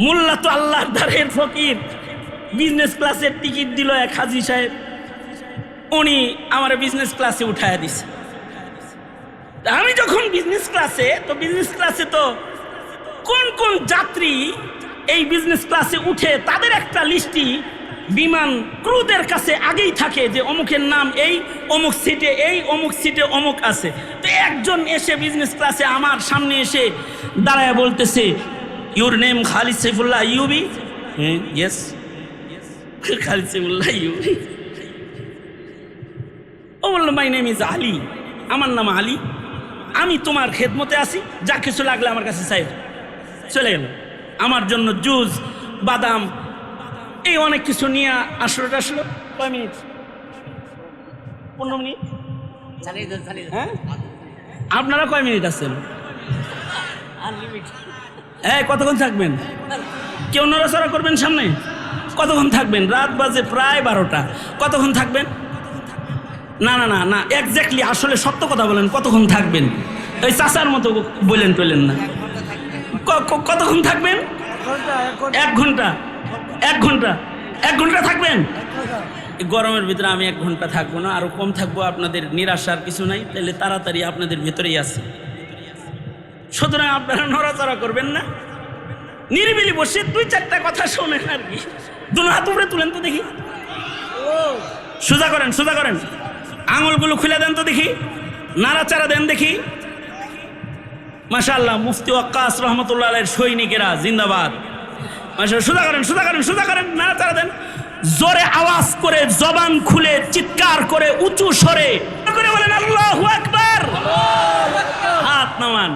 মোল্লা তো আল্লাহর দ্বারের ফকির। বিজনেস ক্লাসের টিকিট দিল এক হাজি সাহেব। উনি আমার বিজনেস ক্লাসে উঠায় দিছে। আমি যখন বিজনেস ক্লাসে তো বিজনেস ক্লাসে তো কোন কোন যাত্রী এই বিজনেস ক্লাসে উঠে তাদের একটা লিস্টি বিমান ক্রুদের কাছে আগেই থাকে যে অমুকের নাম এই, অমুক সিটে এই, অমুক সিটে অমুক আছে। তো একজন এসে বিজনেস ক্লাসে আমার সামনে এসে দাঁড়ায় বলতেছে ইউর নেম খালিদ সৈফুল্লাহ ইউবি হ্যাঁ ইয়েস খালিদ সৈফুল্লাহ ইউবি ও বলল মাই নেম ইজ আলী আমার নাম আলী আমি তোমার খেদমতে আসি যা কিছু লাগলে আমার কাছে চাই। চলে গেল। আমার জন্য জুস বাদাম এই অনেক কিছু নিয়ে আসলো আসলো কয় মিনিট? পনেরো মিনিট? হ্যাঁ? আপনারা কয় মিনিট আছেন? আনলিমিটেড হ্যাঁ কতক্ষণ থাকবেন? কেউ নড়াচড়া করবেন সামনে? কতক্ষণ থাকবেন? রাত বাজে প্রায় বারোটা। কতক্ষণ থাকবেন? না না না না এক্স্যাক্টলি আসলে সত্য কথা বলেন, কতক্ষণ থাকবেন? ওই চাচার মতো বলেন টলেন না। কতক্ষণ থাকবেন? এক ঘণ্টা এক ঘণ্টা এক ঘণ্টা থাকবেন? গরমের ভিতরে আমি এক ঘণ্টা থাকব না, আরও কম থাকব, আপনাদের নিরাশার কিছু নাই, তাহলে তাড়াতাড়ি আপনাদের ভেতরেই আছে। সুতরাং আপনারা নড়াচড়া করবেন না। নিরিবিলি বসে দুই চারটা কথা শোনেন আর কি। দুনো হাত উপরে তুলেন তো দেখি। সোজা করেন সোজা করেন। আঙুলগুলো খুলে দেন তো দেখি। নাড়াচাড়া দেন দেখি। মাশাআল্লাহ, মুফতি ওয়াক্কাস রহমতুল্লাহ সৈনিকেরা জিন্দাবাদ। সোজা করেন সোজা করেন সোজা করেন, নাড়াচাড়া দেন। জোরে আওয়াজ করে জবান খুলে, চিৎকার করে, উঁচু সরে বলেন, আল্লাহু হাত নামান।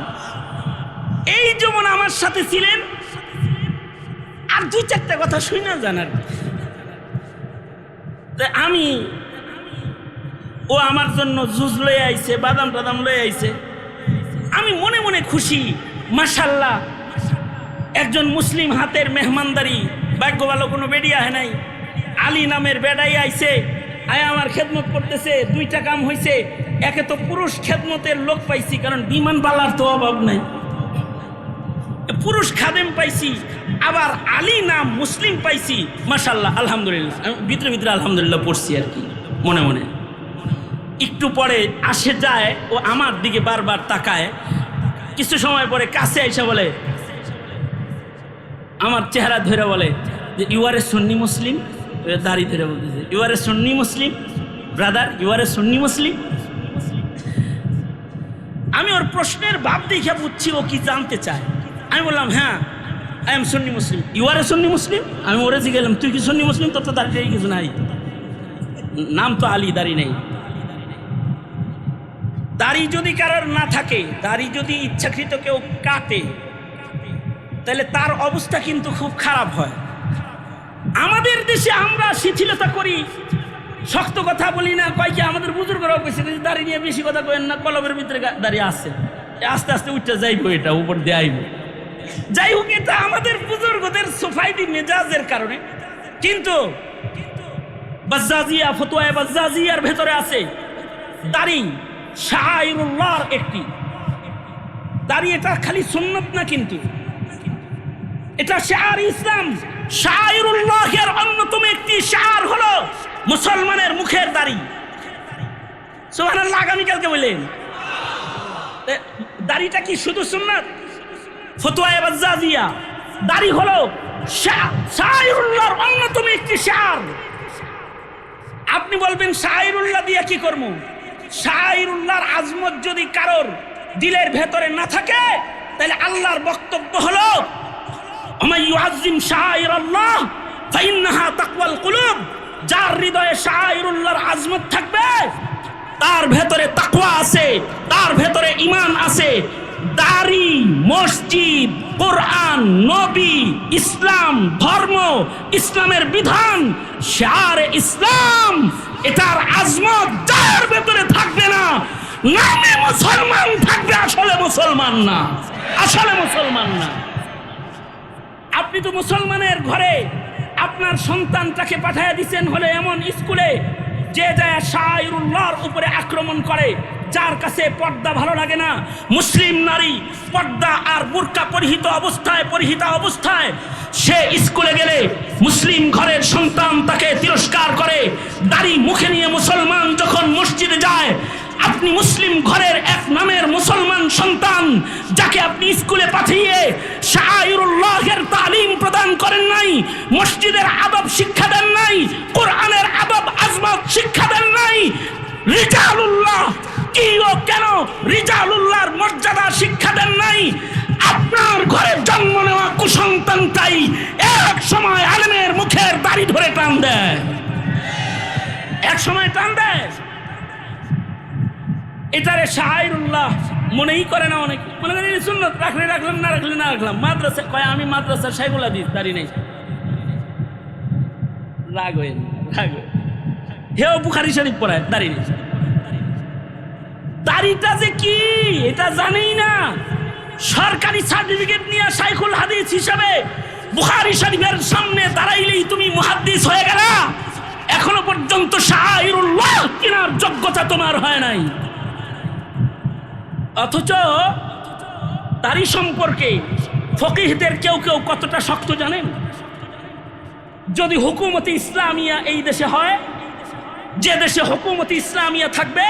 এই যেমন আমার সাথে ছিলেন? আর দুই চারটা কথা শুই না জানার আমি, ও আমার জন্য জুজ লয়ে আইছে, বাদাম টাদাম লয়ে আইছে। আমি মনে মনে খুশি, মাশাল্লাহ, একজন মুসলিম হাতের মেহমানদারি, ভাগ্য ভালো কোনো বেডিয়া হয় নাই। আলী নামের বেডাই আইছে, আয় আমার খেদমত করতেছে, দুইটা কাম হইছে। একে তো পুরুষ খেদমতের লোক পাইছি, কারণ বিমান বালার তো অভাব নাই। পুরুষ খাদেম পাইছি, আবার আলী নাম মুসলিম পাইছি। মাশাল্লাহ আলহামদুলিল্লাহ। আমি ভিতরে ভিতরে আলহামদুলিল্লাহ পড়ছি আর কি, মনে মনে। একটু পরে আসে যায়, ও আমার দিকে বারবার তাকায়। কিছু সময় পরে কাছে এসে বলে, আমার চেহারা ধরে বলে যে ইউ আর এ সুন্নি মুসলিম দাড়ি ধরে বলতেছে you are a Sunni Muslim brother you are a Sunni Muslim আমি ওর প্রশ্নের ভাব দেখে বুঝছি, ও কি জানতে চায়। আমি বললাম হ্যাঁ I am Sunni Muslim you are a Sunni Muslim আমি ওরে জিগেলাম তুই কি সুন্নি মুসলিম তোর তো দাঁড়িয়ে কিছু নাই। নাম তো আলী, দাড়ি নেই। দাড়ি যদি কারোর না থাকে, দাড়ি যদি ইচ্ছাকৃত কেউ কাটে তাহলে তার অবস্থা কিন্তু খুব খারাপ হয়। আমাদের দেশে আমরা শিথিলতা করি। শক্ত কথা বলি না কয়েকে আমাদের বুজুর্গরাও কইছে যে দাড়ি নিয়ে বেশি কথা কয়েন না কলমের ভিতরে দাঁড়িয়ে আসছে আস্তে আস্তে উঠতে যাইবো এটা, উপর দিয়ে আইব। যাই হোক এটা আমাদের বুজুর্গদের সোফাইটি মেজাজের কারণে। কিন্তু বাজ্জাজিয়া ফতোয়া বাজ্জাজিয়ার ভেতরে আছে দাড়ি শাহরুল্লাহর একটি। দাড়ি এটা খালি সুন্নত না কিন্তু? এটা শাহর ইসলাম। শাহরুল্লাহের অন্যতম একটি শাহর হলো মুসলমানের মুখের দাড়ি। সোহানাল্লাহ আগামীকালকে বললেন দাড়িটা কি শুধু সুন্নাত? ফতুয়া বাজ্জাজিয়া। দাড়ি হলো শাহরুল্লাহর অন্যতম একটি শাহর। আপনি বলবেন শাহরুল্লাহ দিয়ে কি করব? শাহরুল্লাহর আজমত যদি কারোর দিলের ভেতরে না থাকে, তাহলে আল্লাহর বক্তব্য হলো আমার ইউআজিম শাহর আল্লাহ ফাইন্নাহা তাকওয়াল কুলুব। যার হৃদয়ে শাহরুল্লাহর আজমত থাকবে, তার ভেতরে তাকওয়া আছে, তার ভেতরে ইমান আছে দাড়ি মসজিদ, কোরআন, নবী, ইসলাম, ধর্ম, ইসলামের বিধান, শার ইসলাম, এটার আজমত যার ভেতরে থাকবে না, নামে মুসলমান থাকবে, আসলে মুসলমান না, আসলে মুসলমান না। আপনি তো মুসলমানের ঘরে আপনার সন্তানটাকে পাঠাইয়া দিচ্ছেন হলে এমন স্কুলে, যে যায় শাহরুল্লাহর উপরে আক্রমণ করে যার কাছে পর্দা ভালো লাগে না, মুসলিম নারী পর্দা আর বুরকা পরিহিত অবস্থায়, পরিহিতা অবস্থায়, সে স্কুলে গেলে মুসলিম ঘরের সন্তান তাকে তিরস্কার করে, দাড়ি মুখে নিয়ে মুসলমান যখন মসজিদে যায়, আপনি মুসলিম ঘরের এক নামের মুসলমান সন্তান যাকে আপনি স্কুলে পাঠিয়ে শাহরুল্লাহের তালিম প্রদান করেন নাই, মসজিদের আদব শিক্ষা দেন নাই, কোরআনের আদব আজমত শিক্ষা দেন নাই, রিজালুল্লাহ কি ও কেন রিজালুল্লাহর মর্যাদা শিক্ষা দেন নাই? আপনার ঘরে জন্ম নেওয়া কুসন্তানটাই এক সময় আলেমের মুখের দাড়ি ধরে টান দেয়। এক সময় টান দেয়। এটারে শাহরুল্লাহ মনেই করে না অনেক। মনে করেন সুন্নত রাখলে রাখলাম, না রাখলে না রাখলাম। মাদ্রাসা কয়, আমি মাদ্রাসা সাইগুলা দিই দাঁড়িয়ে নেই। রাগ হয়ে রাগ হেও বুখারি শরীফ পড়ায়, দাঁড়িয়ে নেই দাড়িটা যে কি, এটা জানেই না। সরকারি সার্টিফিকেট নিয়ে সাইকুল হাদিস হিসাবে বুখারি শরীফের সামনে দাঁড়াইলেই তুমি মুহাদ্দিস হয়ে গেলা। এখনও পর্যন্ত শাহরুল্লাহ কেনার যোগ্যতা তোমার হয় নাই। অথচ তারই সম্পর্কে ফকিহদের কেউ কেউ কতটা শক্ত জানেন? যদি হুকুমতি ইসলামিয়া এই দেশে হয়, যে দেশে হুকুমতি ইসলামিয়া থাকবে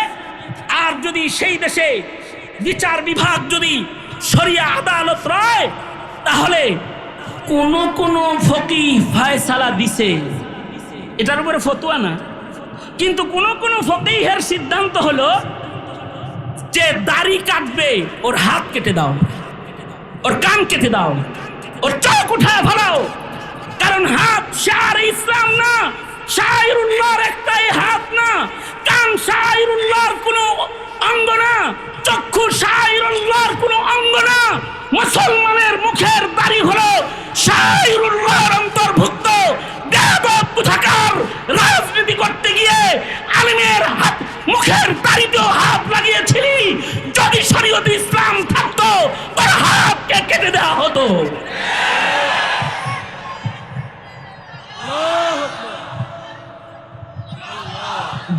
আর যদি সেই দেশে, বিচার বিভাগ যদি শরিয়া আদালত রয়, তাহলে কোন কোন ফকি ফায়সালা দিছে। এটার উপরে ফতুয়া না। কিন্তু কোন কোন ফকিহের সিদ্ধান্ত হলো যে দাড়ি কাটবে, ওর হাত কেটে দাও, ওর কান কেটে দাও, ওর চোখ উঠায় ফেলাও। কারণ হাত শার ইসলাম না শাহরুল্লাহর একটাই হাত।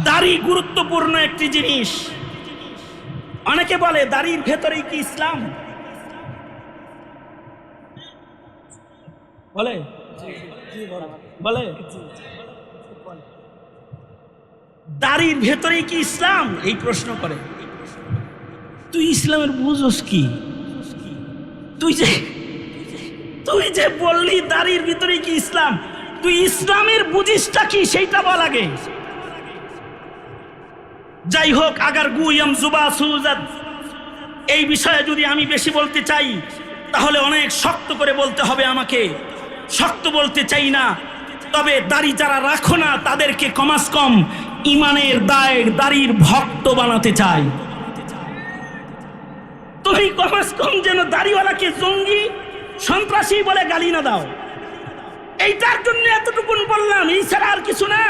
দাড়ি গুরুত্বপূর্ণ একটি জিনিস। অনেকে বলে, দাড়ির ভেতরেই কি ইসলাম? বলে? বলে? দাড়ির ভেতরেই কি ইসলাম? এই প্রশ্ন করে। তুই ইসলামের বুঝোস কি? তুই যে তুই যে বললি, দাড়ির ভিতরে কি ইসলাম? তুই ইসলামের বুঝিসটা কি? সেইটা বল আগে। যাই হোক, আগার গুইয়াম জুবা সুজাদ এই বিষয়ে যদি আমি বেশি বলতে চাই, তাহলে অনেক শক্ত করে বলতে হবে আমাকে। শক্ত বলতে চাই না, তবে দাড়ি যারা রাখো না, তাদেরকে কমাস কম, ইমানের দায়ের দাড়ির ভক্ত বানাতে চাই। তুমি কমাস কম যেন দাড়িওয়ালাকে জঙ্গি, সন্ত্রাসী বলে গালি না দাও। এইটার জন্য এতটুকুন বললাম, এই ছাড়া আর কিছু না।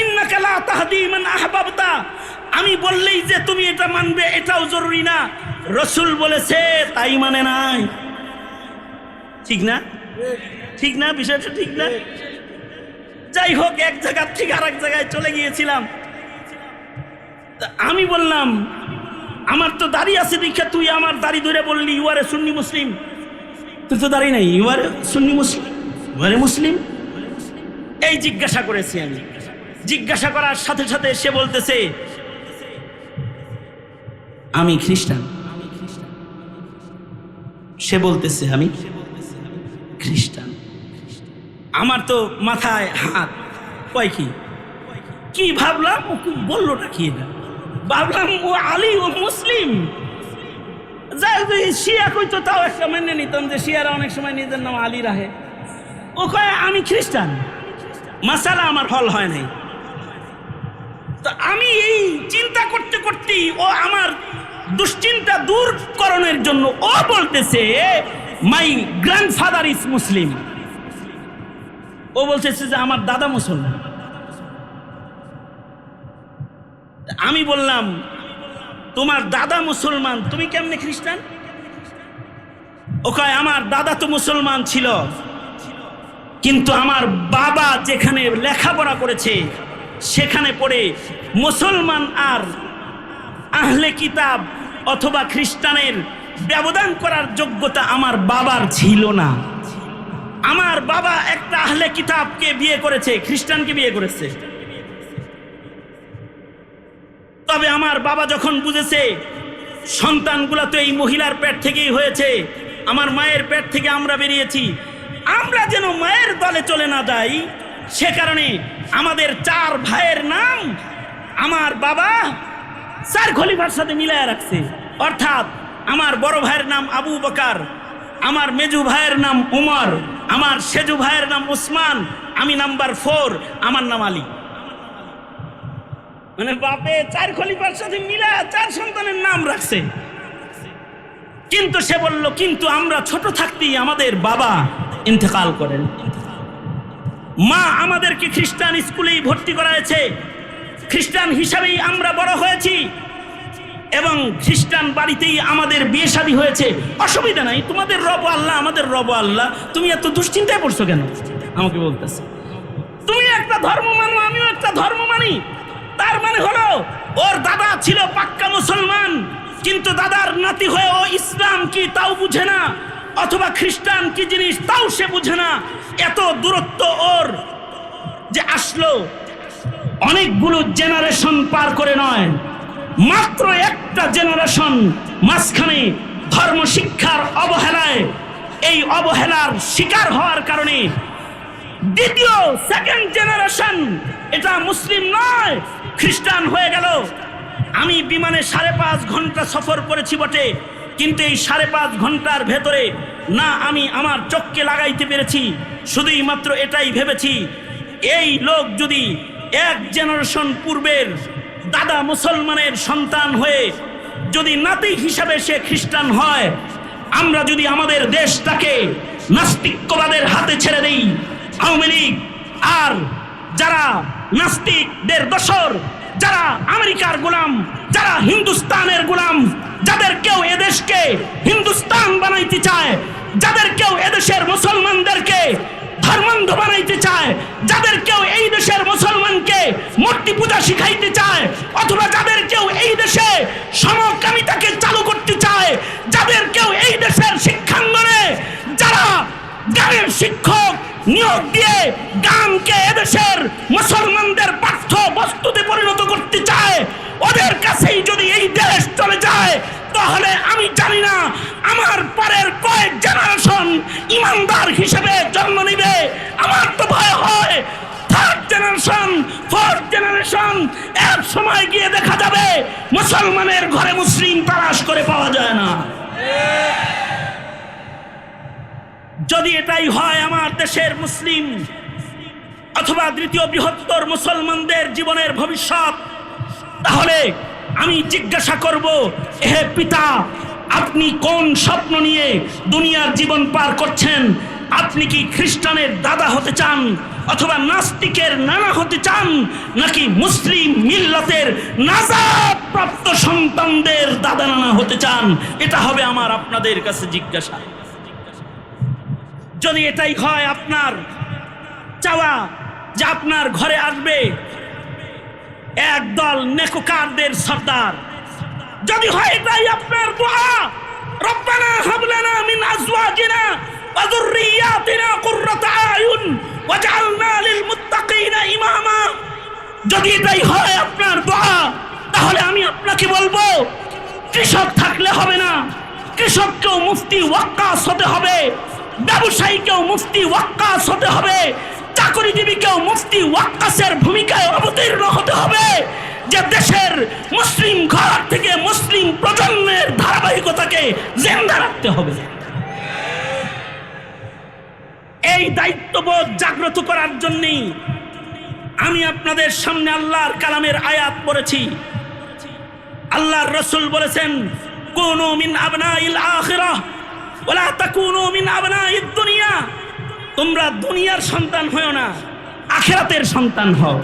ইন্নাকা লা তাহদি মান আহবাবতা আমি বললেই যে তুমি এটা মানবে, এটাও জরুরি না। রসুল বলেছে, তাই মানে নাই। ঠিক না? ঠিক না? বিষয়টা ঠিক না? যাই হোক, এক জায়গার থেকে আর এক জায়গায় চলে গিয়েছিলাম। আমি বললাম, আমার তো দাড়ি আছে দীক্ষা তুই আমার দাড়ি ধরে বললি ইউআরে সুন্নি মুসলিম তুই তো দাড়ি নাই। ইউআরে সুন্নি মুসলিম ইউআরে মুসলিম এই জিজ্ঞাসা করেছি আমি। জিজ্ঞাসা করার সাথে সাথে সে বলতেছে আমি খ্রিস্টান। সে বলতেছে, আমি খ্রিস্টান। আমার তো মাথায় হাত। কয় কি? কি ভাবলাম? ও বলল না কি এটা? ভাবলাম ও আলী, ও মুসলিম। শিয়া কইতো তাও একটা মেনে নিতাম যে শিয়ারা অনেক সময় নিজের নাম আলী রাহে ও কয়, আমি খ্রিস্টান। মাসালা আমার হল হয় নাই। তো আমি এই চিন্তা করতে করতেই ও আমার দুশ্চিন্তা দূর করণের জন্য ও বলতেছে মাই গ্র্যান্ডফাদার ইজ মুসলিম ও বলতেছে যে, আমার দাদা মুসলমান। আমি বললাম, তোমার দাদা মুসলমান, তুমি কেমনে খ্রিস্টান? ও কয়, আমার দাদা তো মুসলমান ছিল, কিন্তু আমার বাবা যেখানে লেখাপড়া করেছে, সেখানে পড়ে মুসলমান আর আহলে কিতাব অথবা খ্রিস্টানের ব্যবধান করার যোগ্যতা আমার বাবার ছিল না। আমার বাবা একটা আহলে কিতাবকে বিয়ে করেছে, খ্রিস্টানকে বিয়ে করেছে। তবে আমার বাবা যখন বুঝেছে, সন্তানগুলা তো এই মহিলার পেট থেকেই হয়েছে, আমার মায়ের পেট থেকে আমরা বেরিয়েছি, আমরা যেন মায়ের দলে চলে না যাই, সে কারণে আমাদের চার ভাইয়ের নাম আমার বাবা চার খলিফার সাথে মিলায় রাখছে। অর্থাৎ আমার বড় ভাইয়ের নাম আবু বকার, আমার মেজু ভাইয়ের নাম উমর, আমার সেজু ভাইয়ের নাম উসমান, আমি নাম্বার ফোর, আমার নাম আলী। মানে বাপে, চার খলিফার সাথে মিলা চার সন্তানের নাম রাখছে। কিন্তু সে বলল, কিন্তু আমরা ছোট থাকতেই আমাদের বাবা ইন্তেকাল করেন। মা আমাদেরকে খ্রিস্টান স্কুলেই ভর্তি করাইছে। খ্রিস্টান হিসাবেই আমরা বড় হয়েছি। এবং খ্রিস্টান বাড়িতেই আমাদের বিয়ে শাদী হয়েছে। অসুবিধা নাই, তোমাদের রব আল্লাহ, আমাদের রব আল্লাহ। তুমি এত দুশ্চিন্তায় পড়ছো কেন? আমাকে বলতেছে। তুমি একটা ধর্ম মানো, আমিও একটা ধর্ম মানি। তার মানে হলো, ওর দাদা ছিল পাক্কা মুসলমান, কিন্তু দাদার নাতি হয়ে ও ইসলাম কি তাও বুঝে না, অথবা খ্রিস্টান কি জিনিস তাও সে বুঝে না। এত দূরত্ব ওর যে আসলো অনেকগুলো জেনারেশন পার করে নয়। মাত্র একটা জেনারেশন মাঝখানে ধর্ম শিক্ষার অবহেলায় এই অবহেলার শিকার হওয়ার কারণে দ্বিতীয় সেকেন্ড জেনারেশন এটা মুসলিম নয়, খ্রিস্টান হয়ে গেল। আমি বিমানে সাড়ে পাঁচ ঘণ্টা সফর করেছি বটে, কিন্তু এই সাড়ে পাঁচ ঘণ্টার ভেতরে না আমি আমার চোখকে লাগাইতে পেরেছি, শুধুই মাত্র এটাই ভেবেছি। এই লোক যদি এক জেনারেশন পূর্বের দাদা মুসলমানের সন্তান হয়ে যদি নাতি হিসাবে সে খ্রিস্টান হয়, আমরা যদি আমাদের দেশটাকে নাস্তিক্যবাদের হাতে ছেড়ে দিই, আওয়ামী লীগ আর যারা নাস্তিকদের দোসর যারা আমেরিকার গোলাম, যারা হিন্দুস্তানের গোলাম, যাদের কেউ এদেশকে হিন্দুস্তান বানাইতে চায়, যাদের কেউ এদেশের মুসলমানদেরকে ধর্মান্ধ বানাইতে চায়, যাদের কেউ এই দেশের মুসলমানকে মূর্তি পূজা শিখাইতে চায়, অথবা যাদের কেউ এই দেশে সমকামিতাকে চালু করতে চায়, যাদের কেউ এই দেশের শিক্ষাঙ্গনে যারা গানের শিক্ষক নিয়োগ দিয়ে গানকে এদেশের মুসলমানদের পাঠ্য বস্তুতে পরিণত করতে চায়, ওদের কাছেই যদি এই দেশ চলে যায়, তাহলে আমি জানি না আমার পরের কয়েক জেনারেশন ইমানদার হিসেবে জন্ম নিবে আমার তো ভয় হয় থার্ড জেনারেশন ফোর্থ জেনারেশন, এক সময় গিয়ে দেখা যাবে মুসলমানের ঘরে মুসলিম তালাশ করে পাওয়া যায় না। যদি এটাই হয় আমার দেশের মুসলিম অথবা দ্বিতীয় বৃহত্তর মুসলমানদের জীবনের ভবিষ্যৎ, তাহলে আমি জিজ্ঞাসা করব, হে পিতা, আপনি কোন স্বপ্ন নিয়ে দুনিয়ার জীবন পার করছেন? আপনি কি খ্রিস্টানের দাদা হতে চান অথবা নাস্তিকের নানা হতে চান নাকি মুসলিম মিল্লতের প্রাপ্ত সন্তানদের দাদা নানা হতে চান? এটা হবে আমার আপনাদের কাছে জিজ্ঞাসা। যদি এটাই হয় আপনার চাওয়া যে আপনার ঘরে আসবে একদল নেকোকারদের সর্দার। যদি হয় এটাই আপনার দোয়া যদি এটাই হয় আপনার দোয়া, তাহলে আমি আপনাকে বলব, কৃষক থাকলে হবে না। কৃষককেও মুফতি, ওয়াক্কাস হতে হবে। ব্যবসায়ীকেও মুফতি, ওয়াক্কাস হতে হবে। চাকরিজীবীকেও মুফতি, ওয়াক্কাসের ভূমিকায় অবতীর্ণ হতে হবে। যে দেশের মুসলিম ঘর থেকে মুসলিম প্রজন্মের ধারাবাহিকতাকে জেন্দা রাখতে হবে। এই দায়িত্ববোধ জাগ্রত করার জন্যই আমি আপনাদের সামনে আল্লাহর কালামের আয়াত পড়েছি। আল্লাহর রসুল বলেছেন, কোন মিন আবনাইল আখিরাহ ওলা তাকুনু মিন আবনাইদ দুনিয়া। তোমরা দুনিয়ার সন্তান হও না, আখেরাতের সন্তান হও।